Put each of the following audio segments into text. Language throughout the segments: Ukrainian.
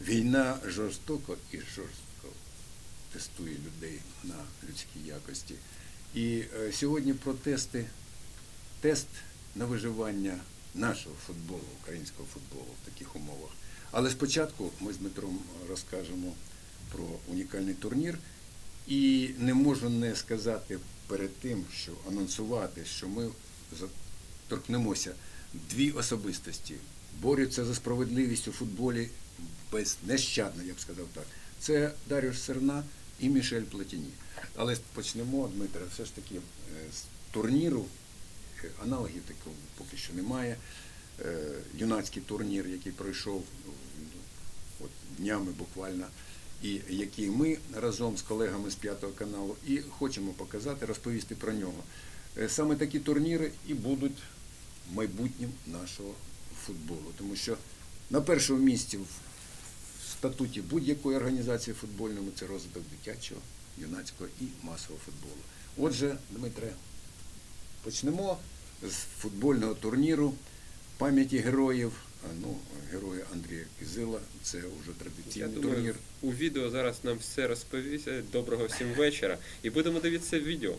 Війна жорстоко і жорстко тестує людей на людські якості. І е, сьогодні про тести, тест на виживання нашого футболу, українського футболу в таких умовах. Але спочатку ми з Дмитром розкажемо про унікальний турнір. І не можу не сказати перед тим, що анонсувати, що ми за- торкнемося дві особистості. Борються за справедливість у футболі безнещадно, я б сказав так. Це Даріуш Серна і Мішель Платіні. Але почнемо, Дмитре, все ж таки е, з турніру. Е, Аналогів такого поки що немає. Е, Юнацький турнір, який пройшов ну, от, днями буквально, і який ми разом з колегами з п'ятого каналу і хочемо показати, розповісти про нього. Саме такі турніри і будуть майбутнім нашого футболу. Тому що на першому місці в статуті будь-якої організації футбольної це розвиток дитячого, юнацького і масового футболу. Отже, Дмитре, почнемо з футбольного турніру пам'яті героїв. Ну, герої Андрія Кизила, це вже Я традиційний думаю, турнір. у відео зараз нам все розповість. Доброго всім вечора. І будемо дивитися відео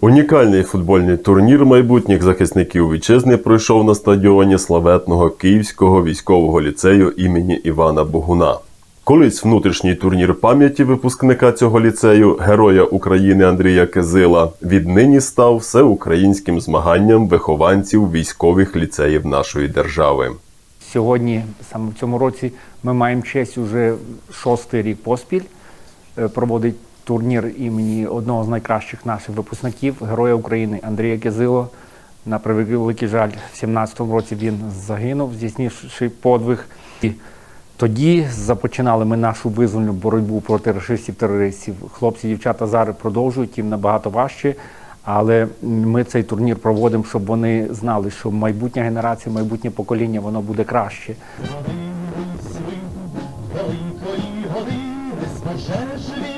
Унікальний футбольний турнір майбутніх захисників вітчизни пройшов на стадіоні славетного Київського військового ліцею імені Івана Богуна. Колись внутрішній турнір пам'яті випускника цього ліцею, героя України Андрія Кизила, віднині став всеукраїнським змаганням вихованців військових ліцеїв нашої держави. Сьогодні, саме в цьому році, ми маємо честь уже шостий рік поспіль е, проводить турнір імені одного з найкращих наших випускників, Героя України Андрія Кизило. На превеликий жаль, в 17-му році він загинув, здійснивши подвиг. І тоді започинали ми нашу визвольну боротьбу проти расистів-терористів. Хлопці, дівчата зараз продовжують, їм набагато важче. Але ми цей турнір проводимо, щоб вони знали, що майбутня генерація, майбутнє покоління воно буде краще. Години пожеж війни і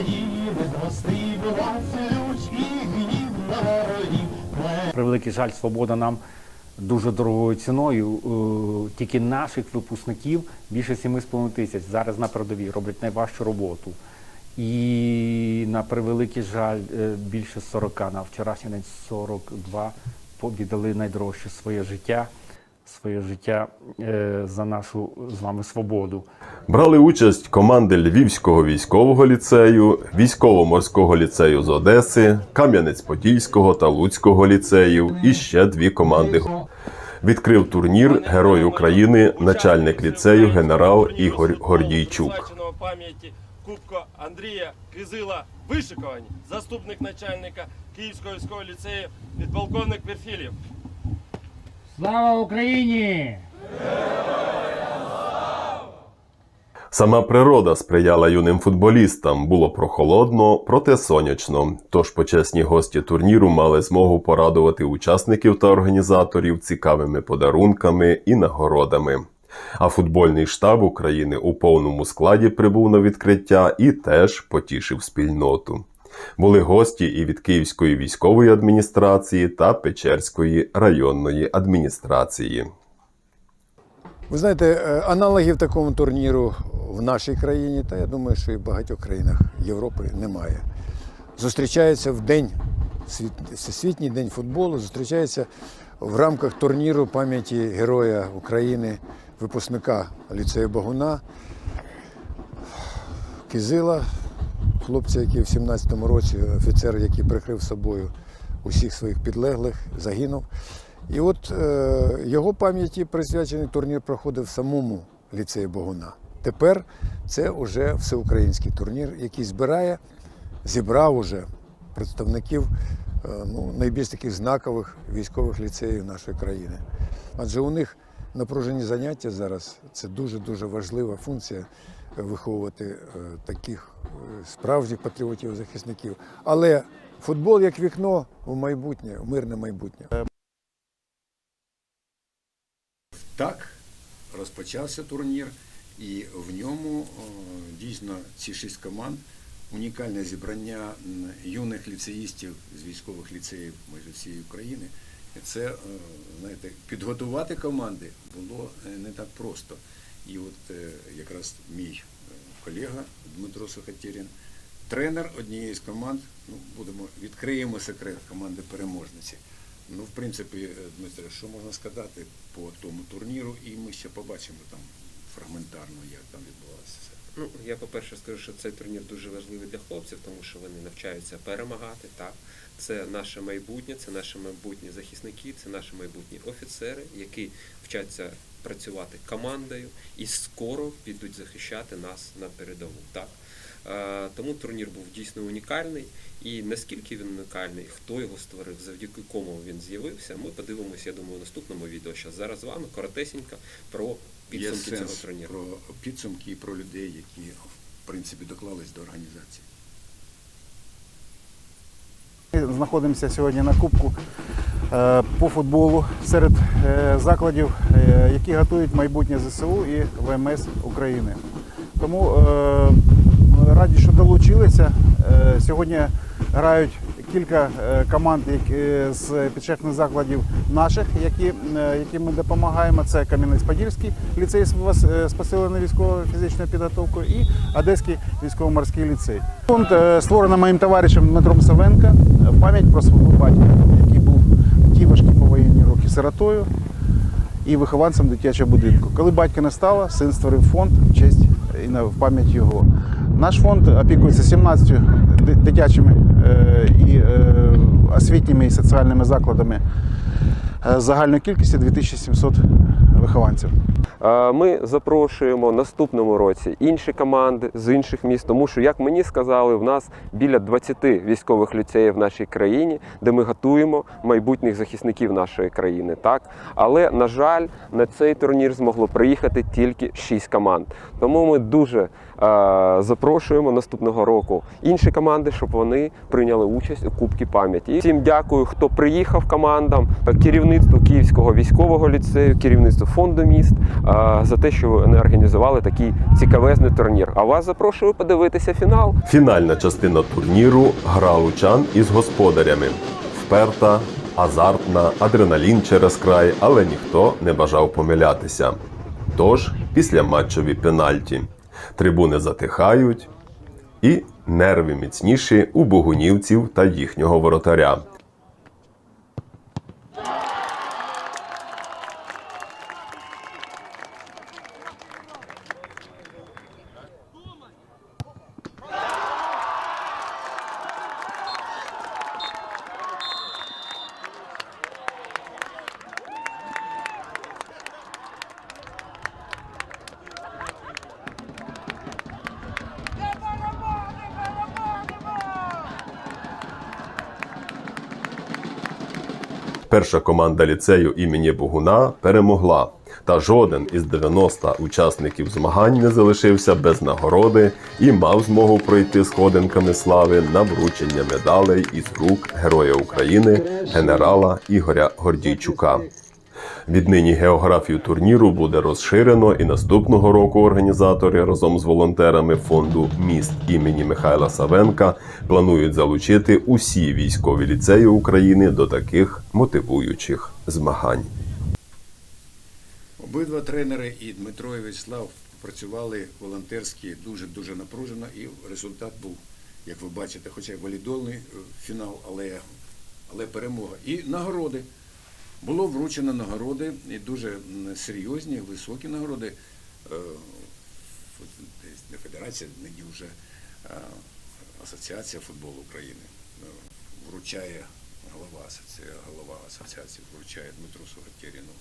України, зростивилася люч і гнів на ворогів. Пле- Превеликий жаль, свобода нам дуже дорогою ціною. Е, Тільки наших випускників більше 7,5 тисяч зараз на передовій роблять найважчу роботу. І на превеликий жаль, е, більше 40, на вчорашній день 42 по- віддали найдорожче своє життя, своє життя е, за нашу з вами свободу. Брали участь команди Львівського військового ліцею, військово-морського ліцею з Одеси, Кам'янець-Подільського та Луцького ліцеїв і ще дві команди. Відкрив турнір Герой України, начальник ліцею генерал Ігор Гордійчук. Пам'яті Кубка Андрія Кизила вишикувані, заступник начальника Київського військового ліцею, підполковник Перфілів. Слава Україні! Сама природа сприяла юним футболістам. Було прохолодно, проте сонячно. Тож почесні гості турніру мали змогу порадувати учасників та організаторів цікавими подарунками і нагородами. А футбольний штаб України у повному складі прибув на відкриття і теж потішив спільноту. Були гості і від Київської військової адміністрації та Печерської районної адміністрації. Ви знаєте, е, аналогів такому турніру в нашій країні, та я думаю, що і в багатьох країнах Європи немає. Зустрічається в день, Всесвітній день футболу, зустрічається в рамках турніру пам'яті Героя України, випускника ліцею Багуна, Кизила, хлопця, який в 17-му році, офіцер, який прикрив собою усіх своїх підлеглих, загинув. І от е, його пам'яті присвячений турнір проходив в самому ліцеї Богуна. Тепер це вже всеукраїнський турнір, який збирає, зібрав уже представників е, ну, найбільш таких знакових військових ліцеїв нашої країни. Адже у них напружені заняття зараз це дуже-дуже важлива функція виховувати е, таких е, справжніх патріотів, захисників. Але футбол як вікно у майбутнє, у мирне майбутнє. Так розпочався турнір, і в ньому дійсно ці шість команд унікальне зібрання юних ліцеїстів з військових ліцеїв майже всієї України, це, е, знаєте, підготувати команди було е, не так просто. І от е, якраз мій е, колега Дмитро Сухотєрін, тренер однієї з команд, ну, будемо, відкриємо секрет команди переможниці. Ну, в принципі, е, Дмитре, що можна сказати по тому турніру, і ми ще побачимо там фрагментарно, як там відбувалося все. Ну, я, по-перше, скажу, що цей турнір дуже важливий для хлопців, тому що вони навчаються перемагати. Так, це наше майбутнє, це наші майбутні захисники, це наші майбутні офіцери, які вчаться працювати командою і скоро підуть захищати нас на передову. Так. Е, Тому турнір був дійсно унікальний. І наскільки він унікальний, хто його створив, завдяки кому він з'явився, ми подивимося, я думаю, у наступному відео. Що зараз з вами коротесенько про Є підсумки цього турніру. про підсумки і про людей, які в принципі доклались до організації. Ми знаходимося сьогодні на кубку по футболу серед е, закладів, е, які готують майбутнє ЗСУ і ВМС України. Тому е, раді, що долучилися. Е, Сьогодні грають кілька е, команд з підшефних закладів наших, які, е, яким ми допомагаємо. Це Кам'янець-Подільський ліцей з е, посиленою військово-фізичною підготовкою і Одеський військово-морський ліцей. Фонд е, створений моїм товаришем Дмитром Савенко е, в пам'ять про свого батька, ті важкі повоєнні роки сиротою і вихованцем дитячого будинку. Коли батька не стало, син створив фонд в честь і в пам'ять його. Наш фонд опікується 17 дитячими е, і е, освітніми і соціальними закладами загальної кількості 2700 вихованців. Ми запрошуємо в наступному році інші команди з інших міст, тому що, як мені сказали, в нас біля 20 військових ліцеїв в нашій країні, де ми готуємо майбутніх захисників нашої країни. Так, але на жаль, на цей турнір змогло приїхати тільки 6 команд. Тому ми дуже е, запрошуємо наступного року інші команди, щоб вони прийняли участь у Кубці пам'яті. Всім дякую, хто приїхав командам, керівництву Київського військового ліцею, керівництву фонду міст за те, що вони організували такий цікавезний турнір. А вас запрошую подивитися фінал. Фінальна частина турніру гра лучан із господарями. Вперта, азартна, адреналін через край, але ніхто не бажав помилятися. Тож, після матчові пенальті. Трибуни затихають, і нерви міцніші у богунівців та їхнього воротаря. Перша команда ліцею імені Богуна перемогла, та жоден із 90 учасників змагань не залишився без нагороди і мав змогу пройти сходинками слави на вручення медалей із рук Героя України генерала Ігоря Гордійчука. Віднині географію турніру буде розширено, і наступного року організатори разом з волонтерами фонду міст імені Михайла Савенка планують залучити усі військові ліцеї України до таких мотивуючих змагань. Обидва тренери і Дмитро і Вячеслав працювали волонтерськи дуже-дуже напружено, і результат був, як ви бачите, хоча й валідольний е, фінал, але, але перемога. І нагороди. Було вручено нагороди, і дуже серйозні, високі нагороди. Е, Не федерація, нині вже е, Асоціація футболу України е, вручає голова асоціації, голова асоціації вручає Дмитру Сугатєріну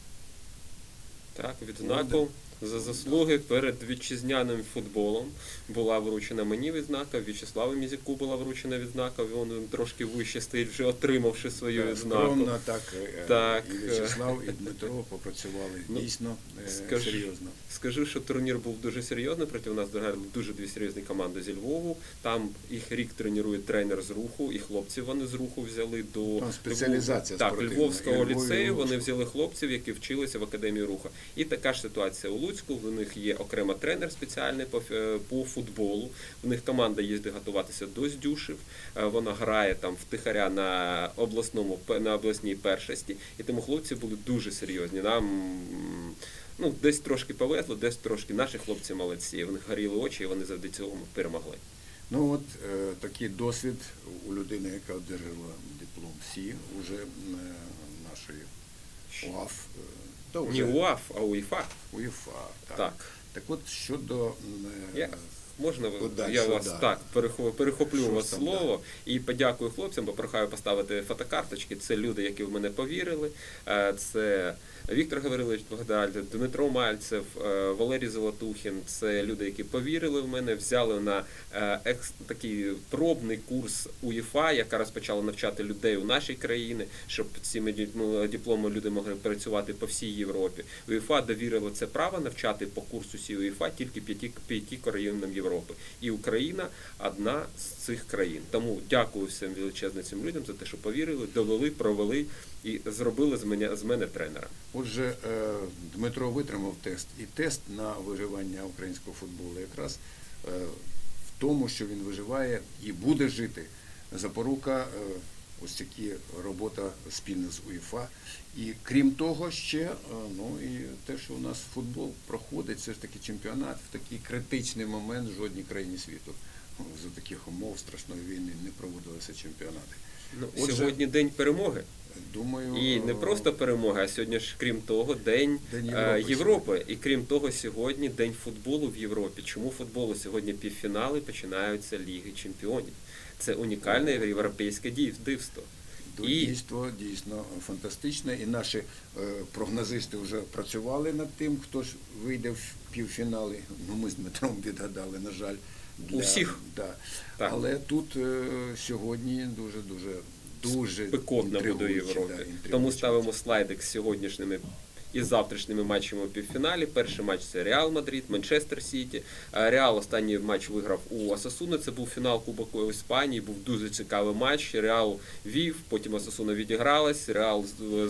Так, відзнаку за заслуги перед вітчизняним футболом була вручена мені відзнака, В'ячеславу Мізяку була вручена відзнака, він трошки вище стоїть, вже отримавши свою Так, відзнаку. Скромно так, е, Так, і В'ячеслав, і Дмитро попрацювали Ну, дійсно е, скажи- серйозно. Скажу, що турнір був дуже серйозний. Проти нас дуже дві серйозні команди зі Львову. Там їх рік тренує тренер з руху, і хлопців вони з руху взяли до Там спеціалізація так, Львовського ліцею. Вони взяли хлопців, які вчилися в академії руха. І така ж ситуація у Луцьку. Луцьку. В них є окремо тренер спеціальний по, е, по футболу. В них команда їздить готуватися до Здюшів. Е, Вона грає там втихаря на обласному на обласній першості. І тому хлопці були дуже серйозні. Нам ну, десь трошки повезло, десь трошки наші хлопці молодці. В них горіли очі, і вони завдяки цьому перемогли. Ну от е, такий досвід у людини, яка одержала диплом СІ, уже е, нашої УАФ, е, вже... Не УАФ, а УЄФА. УЄФА. Так. Так. так от щодо е, можна ви- Подальше, я вас да. так перехо- перехоплю вас там, слово і подякую хлопцям, попрохаю поставити фотокарточки. Це люди, які в мене повірили. Е, Це Віктор Гаврилович Богдаль, Дмитро Мальцев, е, Валерій Золотухін. Це люди, які повірили в мене, взяли на е, екс такий пробний курс УЄФА, яка розпочала навчати людей у нашій країні, щоб цими ну, дипломами люди могли працювати по всій Європі. УЄФА довірило це право навчати по курсу СІ УЄФА тільки п'яти країнам Європи. І Україна одна з цих країн. Тому дякую всім величезним цим людям за те, що повірили, довели, провели і зробили з мене з мене тренера. Отже, е, Дмитро витримав тест, і тест на виживання українського футболу якраз е, в тому, що він виживає і буде жити. Запорука е, ось такі робота спільно з УЄФА. І крім того, ще е, ну і те, що у нас футбол проходить, все ж таки чемпіонат в такий критичний момент в жодній країні світу. За таких умов страшної війни не проводилися чемпіонати. Ну, Отже, сьогодні день перемоги. Думаю, І не е, просто перемога, а сьогодні ж, крім того, День, День е, Європи Європи. І крім того, сьогодні День футболу в Європі. Чому футболу? Сьогодні півфінали починаються Ліги Чемпіонів. Це унікальне європейське дивство. І- Дійство дійсно фантастичне. І наші е, прогнозисти вже працювали над тим, хто ж вийде в півфінали. Ну, ми з Дмитром відгадали, на жаль, для, У всіх. Да. Так. Але тут е, сьогодні дуже дуже дуже Спекотно буде Європі. да, Тому ставимо слайдик з сьогоднішніми і завтрашніми матчами у півфіналі. Перший матч це Реал Мадрид, Манчестер Сіті. Е, Реал останній матч виграв у Асасуна. Це був фінал Кубоку Іспанії. Був дуже цікавий матч. Реал вів, потім Асасуна відігралась. Реал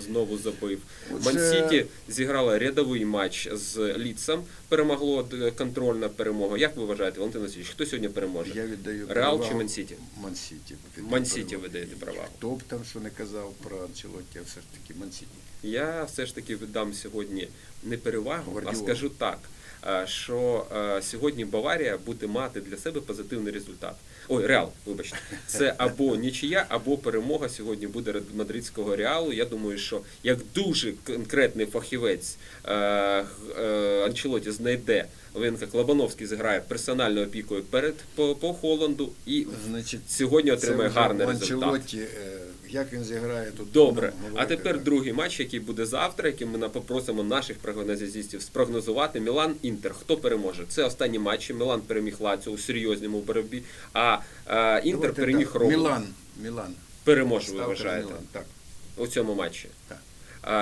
знову забив. Ман-Сіті зіграла рядовий матч з Ліцем. Перемогло контрольна перемога. Як ви вважаєте, Валентин Васильович, хто сьогодні переможе? Я віддаю Реал чи Ман-Сіті? Ман-Сіті. Ман-Сіті ви даєте перевагу. Хто б там що не казав про Анчелотті, а все ж таки Ман-Сіті. Я все ж таки віддам сьогодні не перевагу, Гвардіола. а скажу так, е, що е, сьогодні Баварія буде мати для себе позитивний результат. Ой, Реал, вибачте, це або нічия, або перемога сьогодні буде мадридського реалу. Я думаю, що як дуже конкретний фахівець е, Анчелоті знайде. Він як Лобановський зіграє персональною опікою перед по, по Холланду і Значить, сьогодні отримає це вже гарний результат. Анчелотті, е, як він зіграє тут. Добре, будемо а говорити, тепер так. другий матч, який буде завтра, який ми на- попросимо наших прогнозистів спрогнозувати. Мілан Інтер. Хто переможе? Це останні матчі. Мілан переміг Лаціо у серйозному боротьбі, а е, Інтер Давайте переміг так, Рому. Мілан. Мілан. Переможе, ви Ставка на вважаєте, Мілан, Так. у цьому матчі. Так.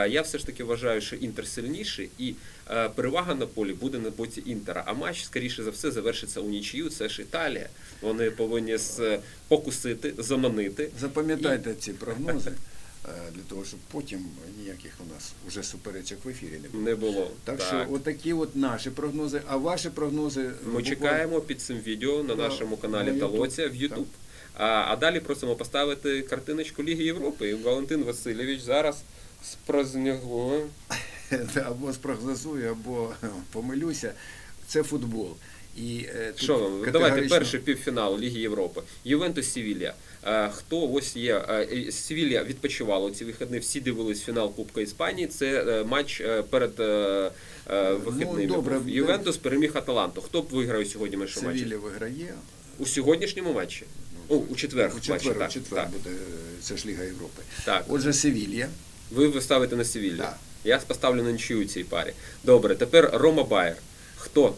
Я все ж таки вважаю, що Інтер сильніший, і е, перевага на полі буде на боці Інтера. А матч, скоріше за все, завершиться у нічию. Це ж Італія. Вони повинні с- покусити, заманити. Запам'ятайте ці прогнози е, для того, щоб потім ніяких у нас уже суперечок в ефірі не було. Не було. Так, що отакі от наші прогнози, а ваші прогнози Ми буквально- чекаємо під цим відео на нашому каналі на Талоція в. YouTube. А, а далі просимо поставити картиночку Ліги Європи. І Валентин Васильович зараз спрознягує. або спрогнозую, або помилюся. Це футбол. І е, тут Що вам? Давайте категорично- перший півфінал Ліги Європи. Ювентус Севілля. Е, Хто ось є? е, Севілля відпочивало у ці вихідні. Всі дивились фінал Кубка Іспанії. Це е, матч е, перед е, е, вихідними. Ну, добре. Ювентус переміг Аталанту. Хто б виграє сьогодні матчі? Севілля виграє. У сьогоднішньому матчі? О, у четвер. У матчі, у четвер так. буде е, це ж Ліга Європи. Так. Отже, Севілья. Ви ставите на Севілля. Так. Я поставлю на нічию цій парі. Добре, тепер Рома Байер. Хто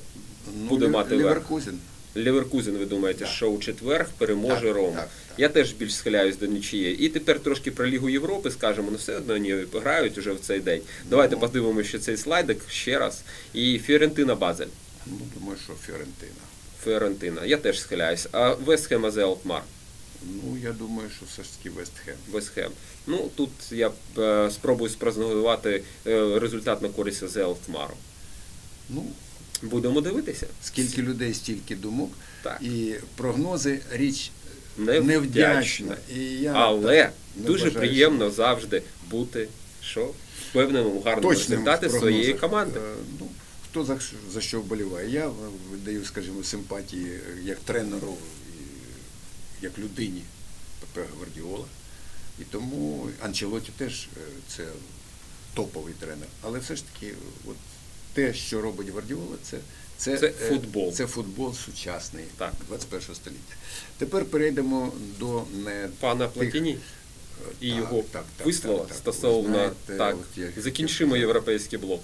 буде Лі- мати верх? Ліверкузен. Леверкузен, ви думаєте, що у четвер переможе Так, Рома? так, так. Я теж більш схиляюсь до нічиєї. І тепер трошки про Лігу Європи скажемо, ну все одно вони грають уже в цей день. Давайте Ну. подивимося ще цей слайдик ще раз. І Фіорентина Базель. Ну, думаю, що Фіорентина. Фіорентина. Я теж схиляюсь. А Вестхем Азе Алкмар. Ну, я думаю, що все ж таки Вестхем. Вестхем. Ну тут я е, спробую спрогнозувати е, результат на користь Азе Алкмару. Ну, Будемо дивитися. скільки людей, стільки думок. Так. І прогнози річ Невдячна. невдячна. І я Але не дуже вважаю, приємно завжди бути що впевненим у гарному точним результаті в своєї прогнозах. команди. Е, Ну, хто за, що- за що вболіває? Я е, даю, скажімо, симпатії е, як тренеру, як людині Пепе Гвардіола. І тому Анчелоті теж е, це топовий тренер. Але все ж таки, от те, що робить Гвардіола, це, це, Це е, футбол. Це футбол сучасний Так. 21 століття. Тепер перейдемо до не Пана тих, Платіні і Так, його так, так, вислова так, так. стосовно знаєте, так, от я- закінчимо європейський блок.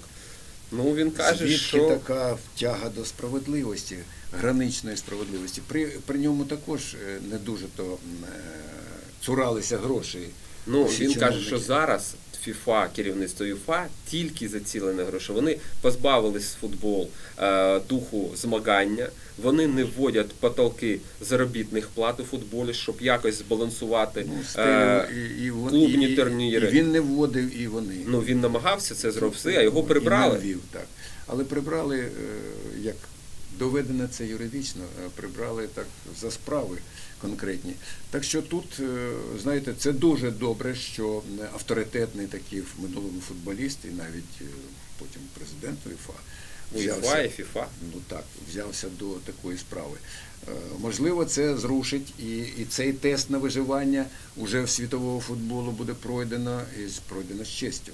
Ну він каже, Звідки що така втяга до справедливості, граничної справедливості. При, при ньому також е, не дуже то е, цуралися грошей. Ну всі він каже, що зараз ФІФА, керівництво ЮФА тільки зацілене гроші. Вони позбавились футбол е, духу змагання. Вони не вводять потолки заробітних плат у футболі, щоб якось збалансувати Ну, е, і, і, клубні і, і, турніри. І він не вводив, і вони. Ну він намагався це зробити, а його І прибрали. не ввів, так. Але прибрали, е, як доведено це юридично, е, прибрали так за справи конкретні. Так що тут, е, знаєте, це дуже добре, що е, авторитетний такий в минулому футболіст і навіть е, потім президент УЄФА УЄФА і ФІФА. ну так, взявся до такої справи. Е, Можливо, це зрушить і, і цей тест на виживання уже в світового футболу буде пройдено і пройдено з честю.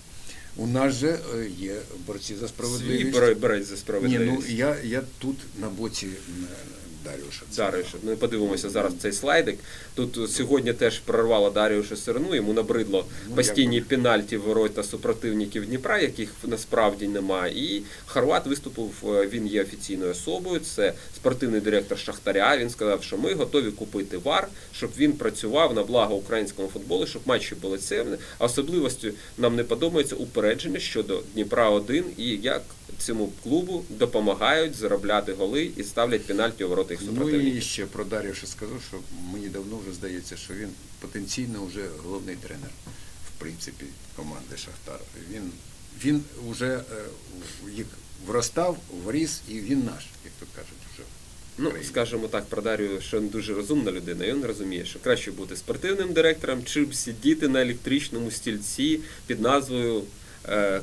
У нас же є борці за справедливість. беруть, беруть за Ні, справедливість. ну я, я тут на боці Даріуша. Даріуша. Ми подивимося зараз цей слайдик. Тут сьогодні теж прорвало Даріуша Серну, йому набридло Ну, постійні як пенальті ворота супротивників Дніпра, яких насправді немає. І Хорват виступив, е, він є офіційною особою. Це спортивний директор Шахтаря. Він сказав, що ми готові купити вар, щоб він працював на благо українському футболу, щоб матчі були цивні. А особливостю нам не подобається упередження щодо Дніпра 1 і як цьому клубу допомагають заробляти голи і ставлять пенальті у ворота їх Ну і ще про Даріуша скажу, що мені давно вже здається, що він потенційно вже головний тренер, в принципі, команди Шахтар. Він, він вже е, їх вростав, вріс, і він наш, як то кажуть, вже. Ну, скажімо так, про Дарію, що він дуже розумна людина, і він розуміє, що краще бути спортивним директором, чим сидіти на електричному стільці під назвою е,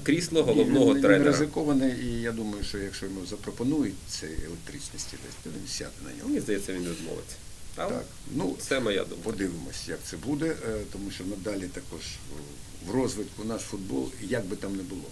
крісло головного Він- він ризикований, і я думаю, що якщо йому запропонують цей електричний стілець, то він сяде на нього. Мені здається, він відмовиться. Але Так, ну, це моя думка. Подивимось, як це буде, е, тому що надалі також е, в розвитку наш футбол, як би там не було.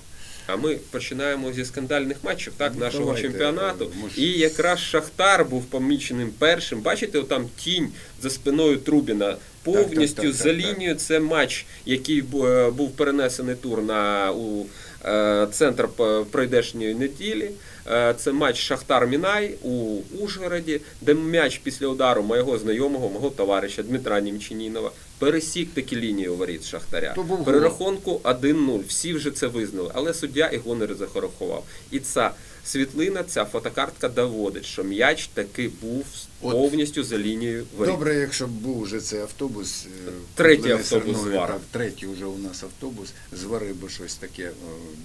А ми починаємо зі скандальних матчів так, Ну, нашого давайте, чемпіонату. е, може, І якраз Шахтар був поміченим першим. Бачите, там тінь за спиною Трубіна. Повністю так, так, за так. лінією це матч, який е, був перенесений тур на у е, центр пройдешньої неділі. Е, Це матч Шахтар Мінай у Ужгороді, де м'яч після удару моєго знайомого, мого товариша Дмитра Німчанінова пересік таки лінію воріт Шахтаря. То був гол. При рахунку 1-0. Всі вже це визнали, але суддя його не зарахував. І ця світлина, ця фотокартка доводить, що м'яч таки був повністю за лінією воріт. Добре, якщо б був вже цей автобус. е, Третій автобус Серною, з Варом. Так, третій вже у нас автобус, зварив би щось таке е,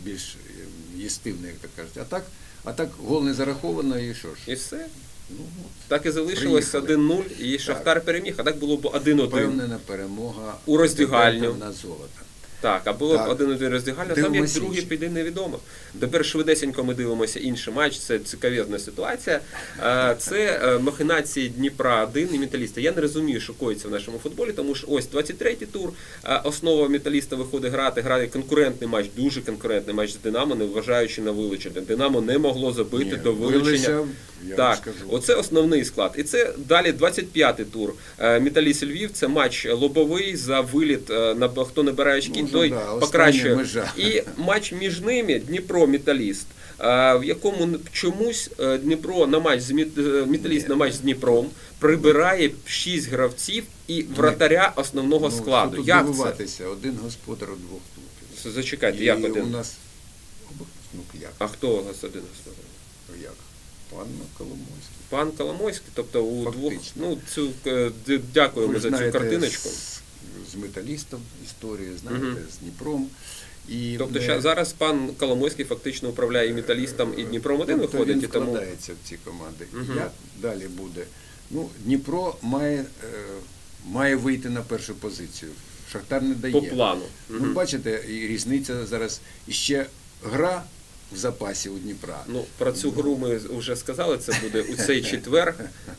більш е, їстивне, як то кажуть. А так, а так гол не зараховано і що ж? І все. Ну, от, Так і залишилось Приїхали. 1-0, і Шахтар переміг, а так було б 1-1. впевнена перемога У роздягальню. на золото. Так, а було Так. б 1-1 там як другий інші. піде невідомо. Тепер швидесенько ми дивимося інший матч, це цікавезна ситуація. Це е, махінації Дніпра 1 і металіста. Я не розумію, що коїться в нашому футболі, тому що ось 23-й тур. Основа металіста виходить грати, грає конкурентний матч, дуже конкурентний матч з Динамо, не вважаючи на вилучення. Динамо не могло забити Ні, до вилучення. Я вам так, скажу. оце основний склад. І це далі 25-й тур. Е, Металіст Львів. Це матч лобовий за виліт. е, На хто набирає очки, Ну, той да, покращує. межа. І матч між ними Дніпро Металіст. е, В якому чомусь Дніпро на матч з Мет- металіст на матч з Дніпром прибирає 6 гравців і вратаря основного Ну, складу. тут Як дивуватися? Один господар у двох клубів. Зачекайте, І як один? у нас ну як? А хто у нас один господар? Пан Коломойський. Пан Коломойський, тобто у двох. Ну, цю е, дякуємо Ви за цю знаєте, картиночку. З, з металістом історію, знаєте, Мгм. з Дніпром. І Тобто е, ща- зараз пан Коломойський фактично управляє і металістом, і Дніпром 1 тобто виходить, він і тому в ці команди. Мгм. Як далі буде? Ну, Дніпро має, е, має вийти на першу позицію. Шахтар не дає. по плану. Ну, бачите, і різниця зараз іще гра в запасі у Дніпра. Ну, про цю гру ми вже сказали, це буде у цей четвер,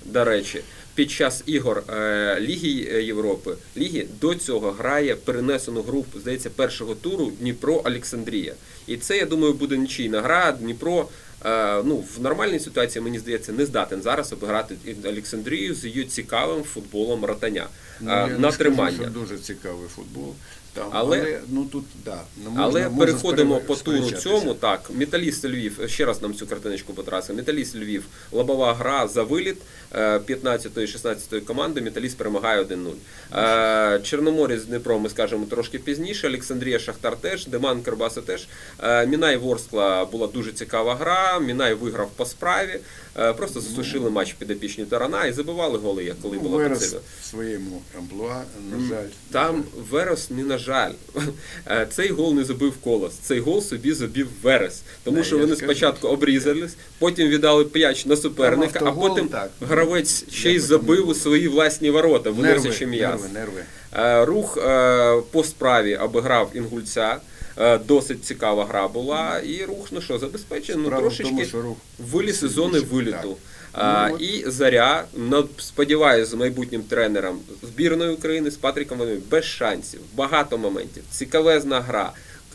до речі. Під час ігор е, Ліги е, Європи, Ліги до цього грає перенесену гру, здається, першого туру Дніпро Олександрія. І це, я думаю, буде нічийна гра. Дніпро е, ну, в нормальній ситуації, мені здається, не здатен зараз обіграти Олександрію з її цікавим футболом ротаня. Ну, на не скажу, тримання. що дуже цікавий футбол. Там, Але- але, ну тут да, ну, можна, Але можна переходимо по туру цьому. Так, металіст Львів. Ще раз нам цю картиночку потрасти. Металіст Львів. Лобова гра за виліт 15-16 команди. Металіст перемагає 1-0. Е, Чорноморець з Дніпро ми скажемо трошки пізніше. Олександрія Шахтар теж, Деман Карбаса теж. Е, Мінай Ворскла була дуже цікава гра. Мінай виграв по справі. Е, Просто засушили матч підопічні Тарана і забивали голи, як коли Ну, було Верес потрібно. в своєму амплуа, на жаль. Там Верес не на жаль. Е, Цей гол не забив колос. Цей гол собі забив Верес. Тому Да, що вони ж кажу. спочатку обрізались, потім віддали п'яч на суперника, а потім так. гравець ще й забив у свої власні ворота, виносячи нерви, нерви, нерви. Е, Рух е, по справі обіграв інгульця. Е, Досить цікава гра була. І рух, ну що, забезпечив, ну трошечки тому, що рух виліз із зони виліту. А, Ну, і Заря, ну, сподіваюся, з майбутнім тренером збірної України з Патріком Ваною без шансів, багато моментів, цікавезна гра.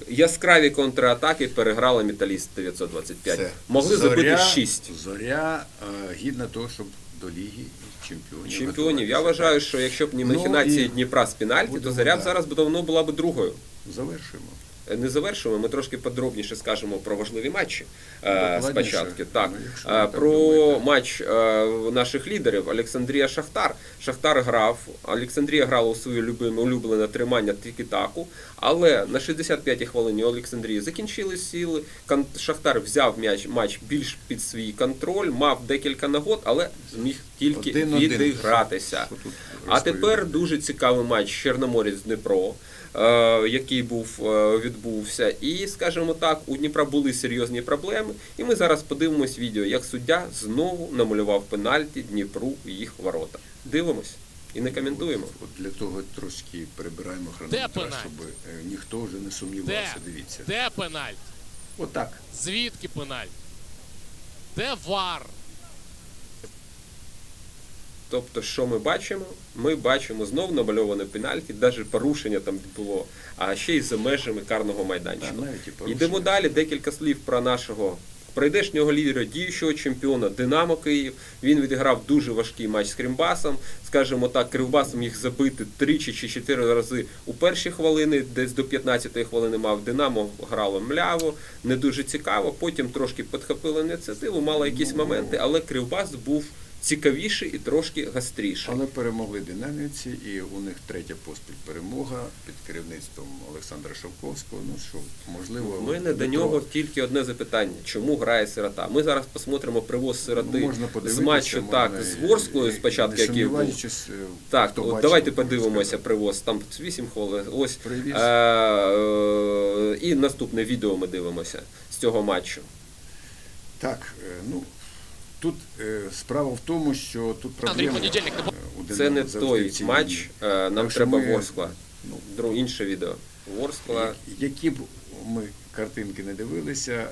Яскраві контратаки переграла металіст 925. Все. Могли Зоря- забити 6 Зоря гідна того, щоб до Ліги чемпіонів. чемпіонів. Я вважаю, що якщо б не Ну, і Дніпра з пенальті, то Заря б да. зараз б давно була б другою. Завершуємо. Не завершуємо, ми трошки подробніше скажемо про важливі матчі е, спочатку. Так, Ну, Е, про думаєте. матч е, наших лідерів Олександрія Шахтар. Шахтар грав. Олександрія грала у своє улюблене тримання тікі-таку, але на 65-й хвилині Олександрії закінчили. Кан- Шахтар взяв м'яч матч більш під свій контроль, мав декілька нагод, але зміг тільки відігратися. А тепер дуже цікавий матч Чорноморець Дніпро, е, який був е, відбувся. І скажімо так, у Дніпра були серйозні проблеми. І ми зараз подивимось відео, як суддя знову намалював пенальті Дніпру в їх ворота. Дивимось і не коментуємо. От, от для того трошки прибираємо Де щоб е, ніхто вже не Де? сумнівався. Дивіться. Де пенальті? Отак. Звідки пенальті? Де вар? Тобто, що ми бачимо? Ми бачимо знов намальоване пенальті, навіть порушення там було, а ще й за межами карного майданчика. Йдемо далі. Декілька слів про нашого прийдешнього лідера, діючого чемпіона Динамо Київ. Він відіграв дуже важкий матч з Кривбасом. Скажімо так, Кривбас міг забити тричі чи чотири рази у перші хвилини, десь до 15-ї хвилини мав Динамо, грало мляво, не дуже цікаво. Потім трошки підхопили ініціативу, мало якісь моменти, але Кривбас був цікавіший і трошки гостріший. Але перемогли динамівці, і у них третя поспіль перемога під керівництвом Олександра Шовковського. Ну що, можливо, У мене до нього тільки одне запитання: чому грає сирота? Ми зараз посмотримо привоз сироти Ну, можна з матчу так і- з Ворсклою і- спочатку, який був. е, Так, от бачив, давайте подивимося привоз. Там 8 хвилин. Ось Привіз. е, е, і наступне відео ми дивимося з цього матчу. Так, е, ну тут е, справа в тому, що тут проблема. Е, Це не той матч. е, Нам Так треба ми, Ворскла. ну, Друге інше відео. Ворскла. Які б ми картинки не дивилися,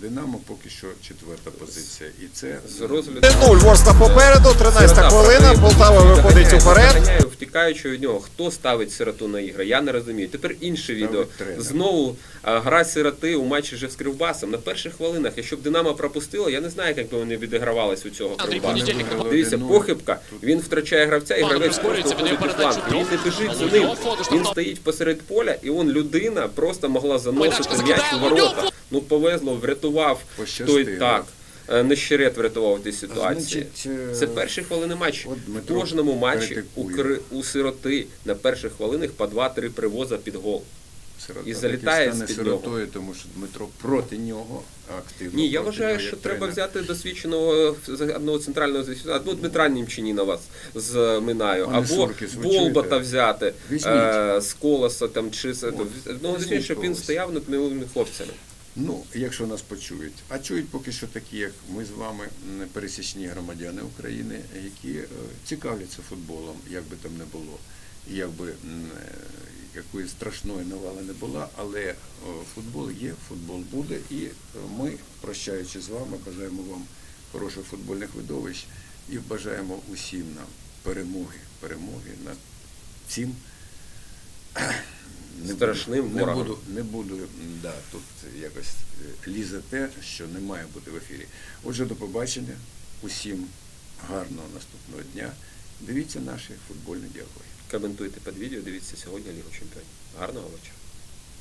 Динамо поки що четверта позиція. І це З розгляду 0 Ворскла попереду, 13 Сирота хвилина. Полтава виходить уперед. Втікаючи від нього. Хто ставить сироту на ігри? Я не розумію. Тепер інше відео. тренер. Знову а, гра сироти у матчі вже з Кривбасом на перших хвилинах. Якщо б Динамо пропустило, я не знаю, як би вони відігравались у цього Кривбаса. Дивіться, похибка. Він втрачає гравця, і гравець просто у фланг. Він не біжить за ним. Він стоїть посеред поля, і он людина просто могла заносити м'яч у ворота. Ну повезло, врятував той так. Е, Нещерет врятував цій ситуації. Значить, е, Це перші хвилини матчу. В кожному матчі у. Кри- у сироти на перших хвилинах по 2-3 привоза під гол. сирота І залітає стане з-під сиротою, тому що Дмитро проти нього активно. Ні, я вважаю, що як треба взяти досвідченого одного центрального або Дмитра Німчиніна вас з Минаю, Пане або Суркіс, Болбата взяти е, з колоса там чи з ну, щоб він стояв над милими хлопцями. Ну, якщо нас почують. А чують поки що такі, як ми з вами, пересічні громадяни України, які е, цікавляться футболом, як би там не було. Як би е, якої страшної навали не була, але футбол є, футбол буде. І е, ми, прощаючи з вами, бажаємо вам хороших футбольних видовищ і бажаємо усім нам перемоги, перемоги над цим не Страшним буду, не буду, не буду да, тут якось е, лізе те, що не має бути в ефірі. Отже, до побачення. Усім гарного наступного дня. Дивіться наші футбольні діалоги. Коментуйте під відео, дивіться сьогодні Лігу Чемпіонів. Гарного вечора.